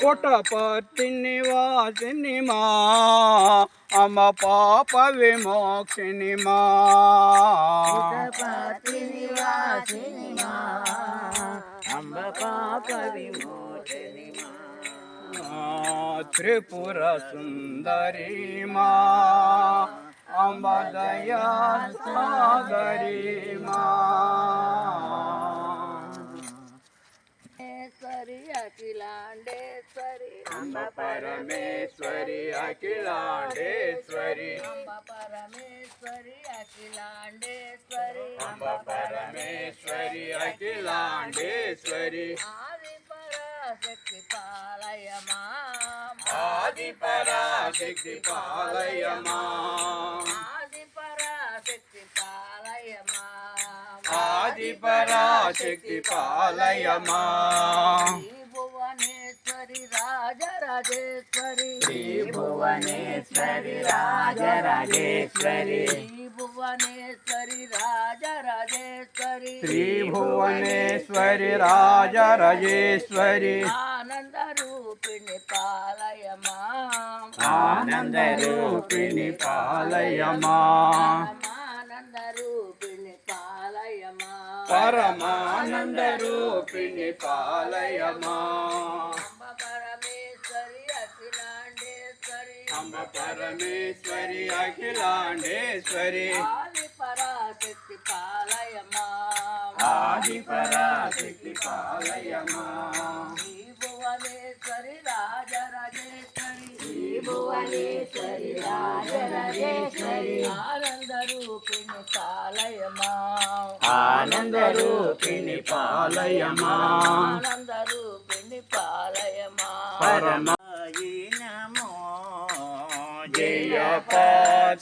పుటపత్ని వాసినిమా అమ్మ పాప విమోక్షిణిమా త్రిపుర సుందరీమా అంబ దయా సాగరీమా పరమేశ్వరి అఖిలాండేశ్వరి అంబ పరమేశ్వరి అఖిలాండేశ్వరి అంబ పరమేశ్వరి అఖిలాండేశ్వరి అంబ పరమేశ్వరి అఖిలాండేశ్వరి ఆది పరాశక్తి పాలయమా ఆది పరాశక్తి పాలయమా ఆది పరాశక్తి పాలయమా ఆది పరాశక్తి పాలయమా భువనేశ్వరి రాజరాజేశ్వరి. శ్రీ భువనేశ్వరి రాజరాజేశ్వరి. శ్రీ భువనేశ్వరి రాజరాజేశ్వరి. శ్రీ భువనేశ్వరి రాజరాజేశ్వరి. ఆనంద రూపిణి పాలయమా. ఆనంద రూపిణి పాలయమా. ఆనంద రూపిణి పాలయమా. పరమానంద రూపిణి పాలయమా. అంబ పరమేశ్వరి అఖిలాండేశ్వరి. ఆది పరాశక్తి పాలయమా. ఆది పరాశక్తి పాలయమా. శ్రీ భువనేశ్వరి రాజరాజేశ్వరి. శ్రీ భువనేశ్వరి రాజరాజేశ్వరి. ఆనంద రూపిణి పాలయమా. ఆనంద రూపిణి పాలయమా. ఆనంద రూపిణి పాలయమా. పరమాయి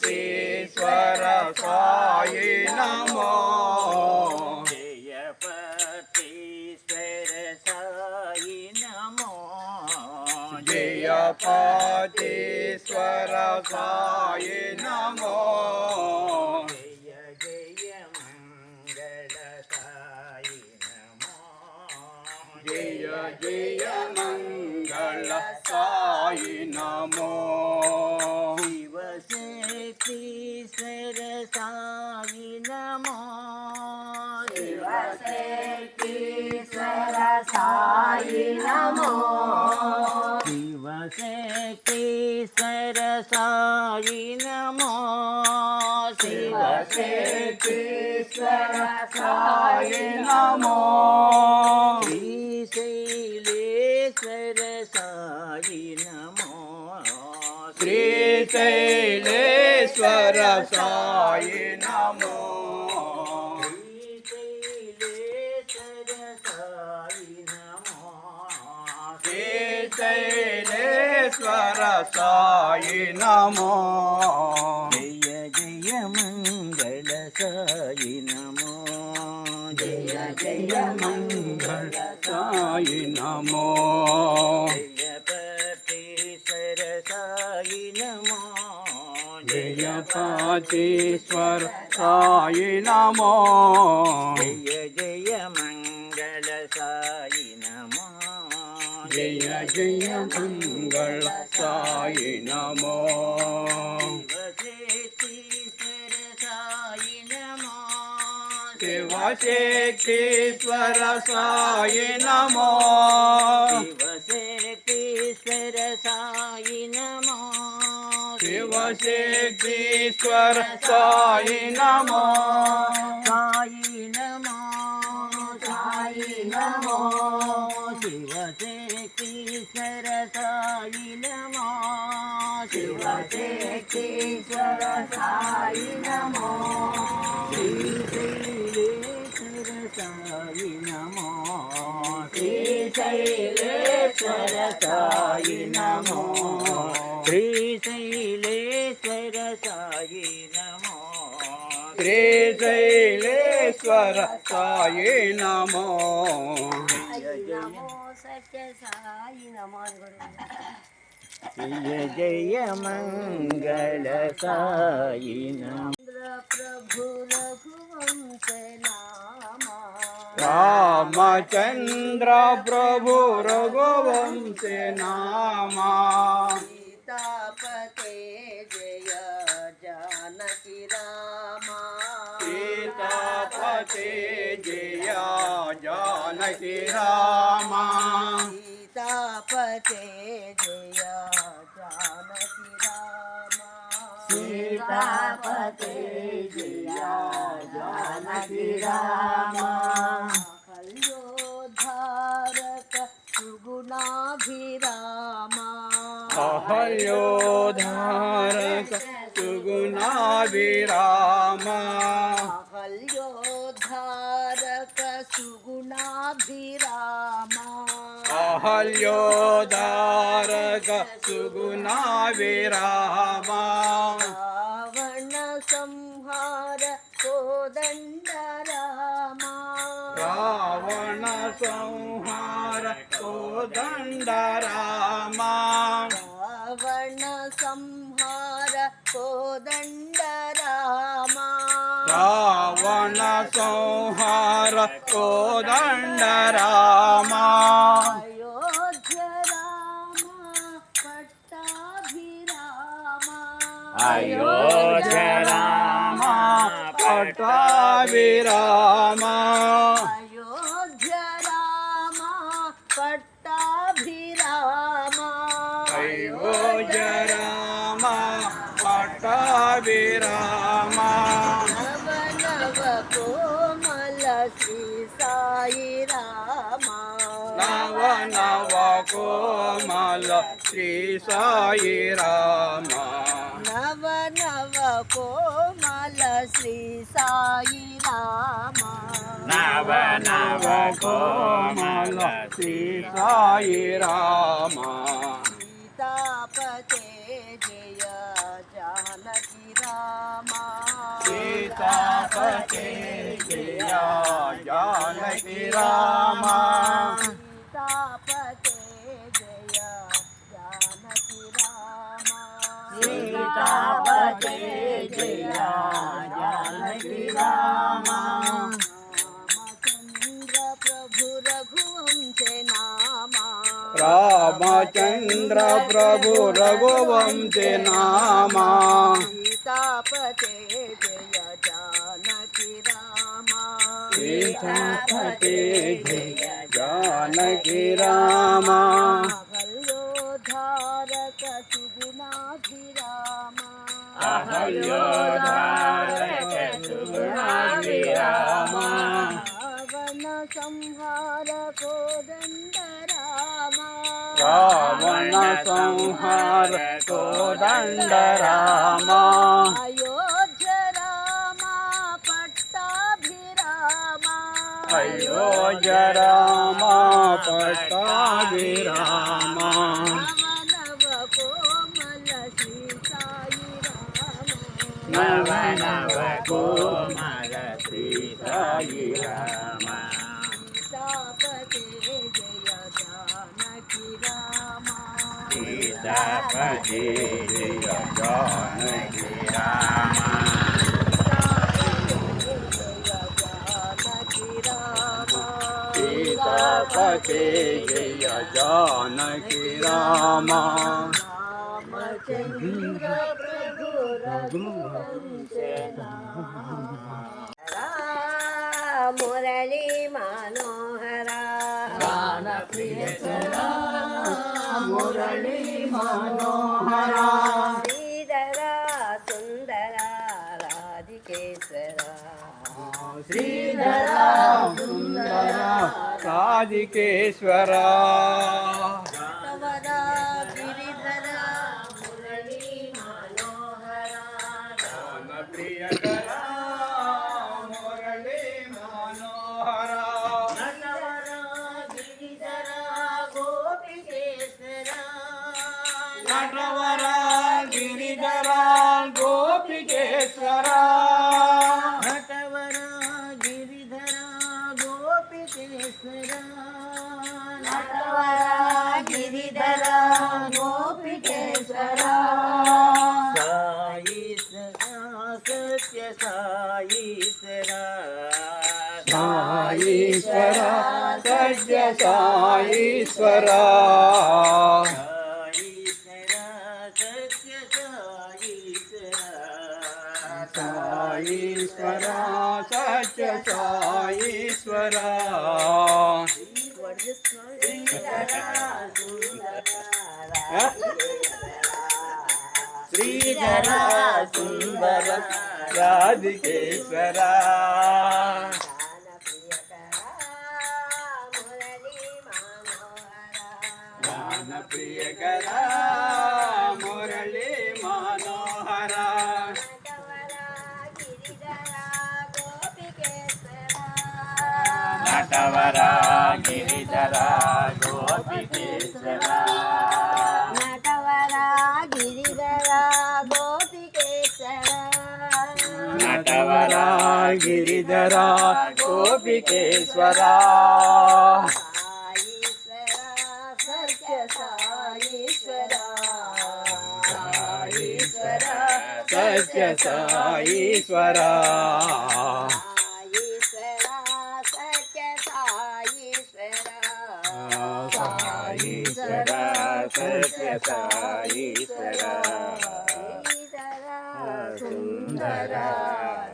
జయపతీశ్వర సాయి నమో జయపతీశ్వర సాయి నమో జయపతీశ్వర సాయి నమో జయ జయ మంగళ సాయి నమో సాయి నమో శివశక్తీశ్వర సాయి నమో శివశక్తీశ్వర సాయి నమో శివశక్తీశ్వర సాయి నమో శివశక్తీశ్వర సాయి నమో శ్రీశైలేశ్వర సాయి నమో శ్రీశైలేశ్వర సాయి నమో జయ జయ మంగళ సాయి నమో జయ జయ మంగళ సాయి నమో श्वरमो नमो। जय जय मङ्गल सायिनम जय जय मङ्गल सायनमो नमो। शिवशेतीश्वर सायिनमो नमो। शिवशेतीश्वर वसेश्वर नमो। శివశక్తీశ్వర సాయి నమో శివశక్తీశ్వర సాయి నమో సాయి నమో సాయి నమో శివశక్తీశ్వర సాయి నమో శివశక్తీశ్వర సాయి నమో శ్రీశైలేశ్వర సాయి నమో శ్రీశైలేశ్వర మంగళేశ్వర సాయి నమో. జయ జయ మంగళ సాయి ప్రభు రామచంద్ర ప్రభు రఘువంశ నామా జయ జానకి రామా సీతాపతే జయ జానకి రామా సీతాపతే జయ జానకి రామా కల్యోద్ధారక సుగుణాభిరామా అహల్యోధారక అహల్యోధారక సుగుణాభిరామా రావణ సంహార కోదండ రావణ సంహార కోదండ రావణ సంహార కోదండ రావణ సంహార కోదండ రామా శ్రీ సాయి రామ. నవ నవ కోమల శ్రీ సాయి రామ. నవ నవ కోమల శ్రీ సాయి రామ. సీతాపతే జయ జానకి రామ. సీతాపతే జయ జానకి రామ. రామచంద్ర ప్రభు రఘువంశ నామా. సీతాపతే జయ జానకి రామ. సీతాపతే జయ జానకి రామ అహల్యోధారక సుగుణాభిరామ. రావణ సంహార కోదండ రామ రావణ సంహార కోదండ రామ అయోధ్య రామ పట్టాభిరామ అయోధ్య రామ పట్టాభిరామ నవ నవ కోమల శ్రీ సాయి రామ నవ నవ కోమల సీతాపతి జయ జానకి రామ సీతాపతి మనోహర శ్రీధర సుందర రాధికేశ్వర శ్రీధర సుందర రాధికేశ్వర సాయీశ్వర సత్య సాయీశ్వర సాయీశ్వర సత్య సాయీశ్వర శ్రీధర సుందర రాధికేశ్వరా. జ్ఞాన ప్రియకర మురళీ మనోహర. నటవర గిరిధర గోపికేశ్వర. నటవర గిరిధర గోపికేశ్వర. నటవర గిరిధర గోపికేశ్వర. సత్య సాయీశ్వర సత్య సాయీశ్వర సత్య సాయీశ్వర సుందర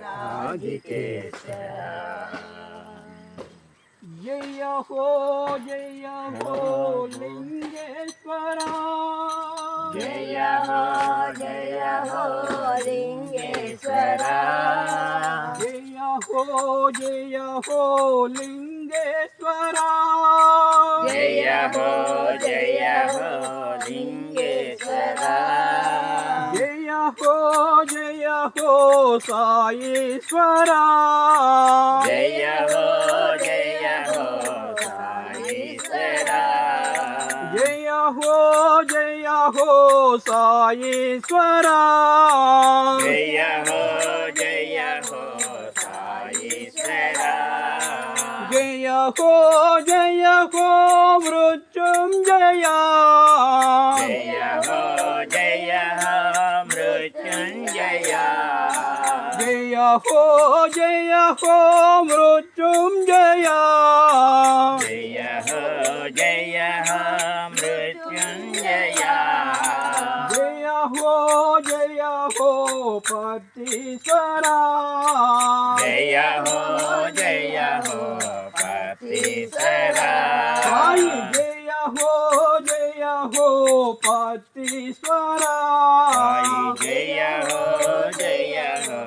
రాధికేశ్వర జయ హో జయ హో లింగేశ్వరా జయ హో జయ హో లింగేశ్వర జయ హో జయ హో లింగేశ్వర జయ హో జయ హో లింగేశ్వర జయ హో జయ హో సాయీశ్వర జయ హో జయ హో సాయీశ్వర జయ హో జయ హో సాయీశ్వర జయ హో జయ హో మృత్యుంజయ జయ హో జయ హో మృత్యుంజయ జయ హో జయ హో మృత్యుంజయ జయ హో జయ హో మృత్యుంజయ జయ హో పతీశ్వర జయ హో జయ హో పతీశ్వర సాయి జయ హో జయ హో పతీశ్వర సాయి జయ హో జయ హో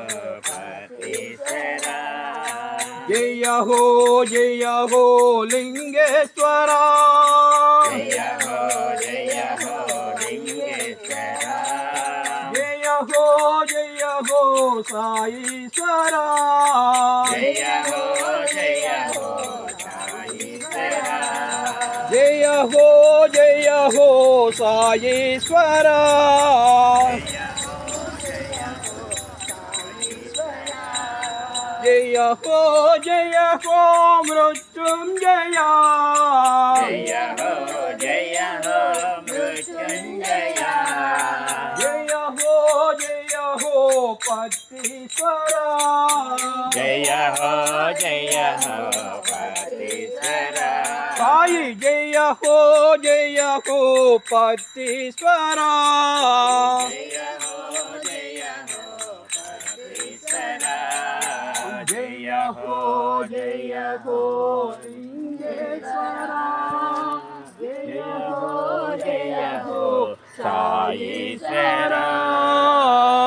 పతీశ్వర జయ హో జయ హో లింగేశ్వర. జయ హో సాయీశ్వర జయ హో జయ హో సాయీశ్వర జయ హో జయ హో సాయీశ్వర జయ హో జయ హో మృత్యుంజయ జయ హో జయ హో మృత్యుంజయ పతీశ్వర జయ హో జయ హో పతీశ్వర సాయి జయ హో జయ హో పతీశ్వర జయ హో జయ హో పతీశ్వర జయ హో జయ హో లింగేశ్వర జయ హో జయ హో సాయీశ్వర కుమారా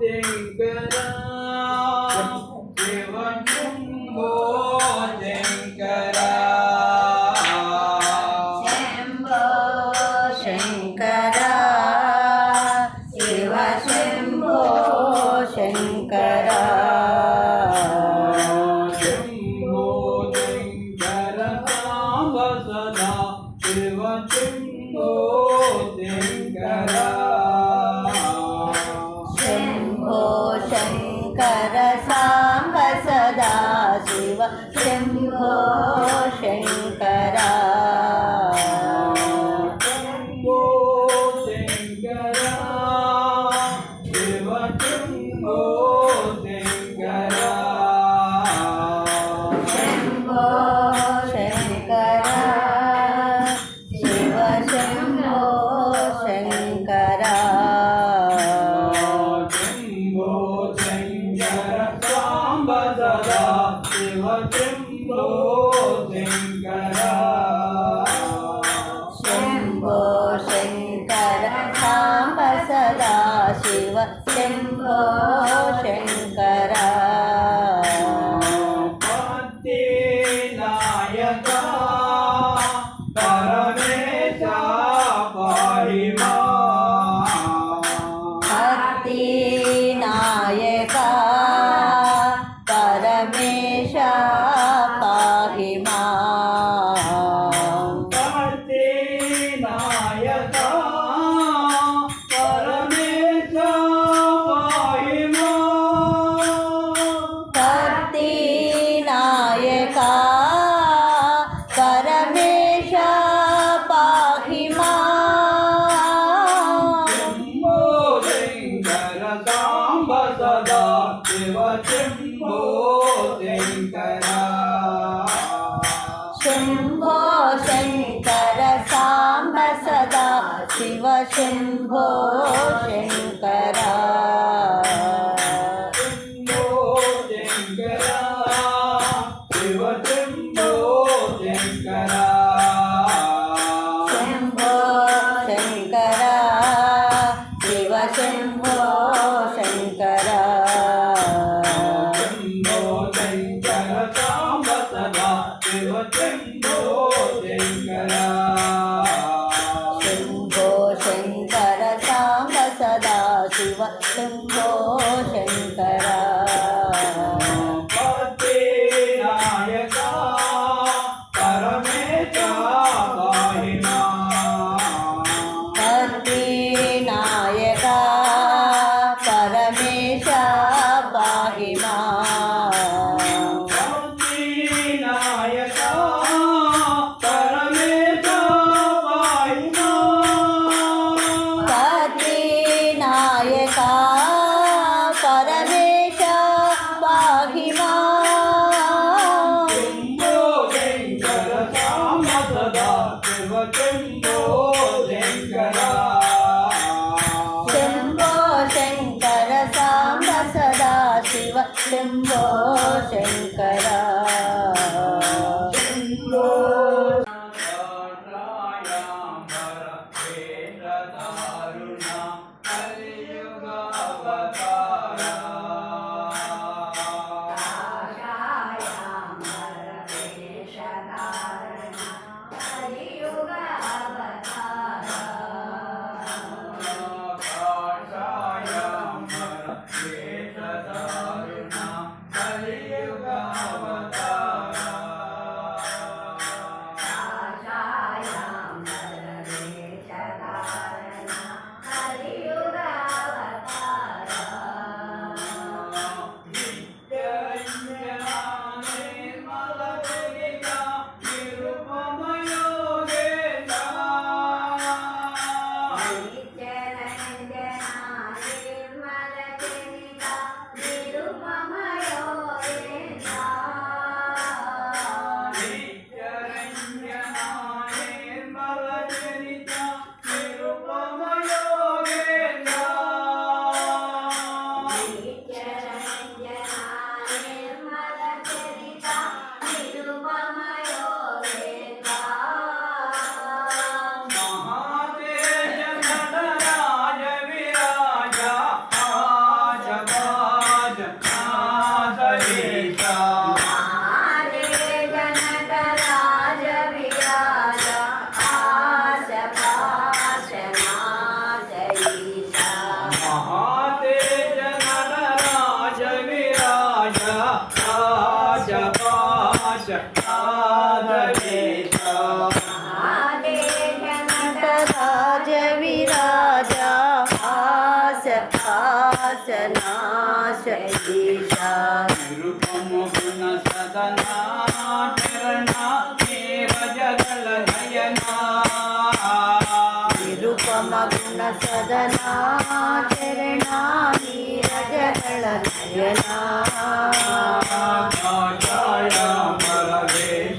thing better. Shambho Shankara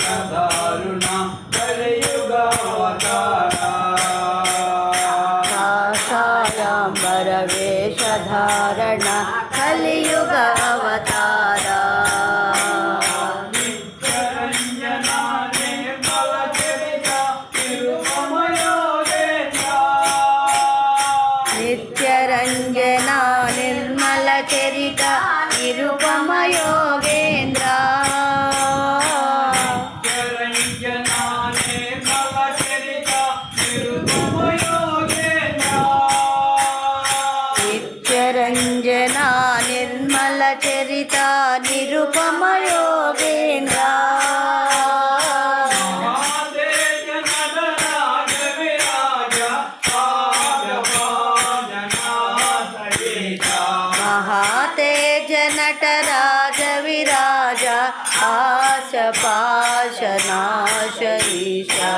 Cada आस पाश नाश ईशा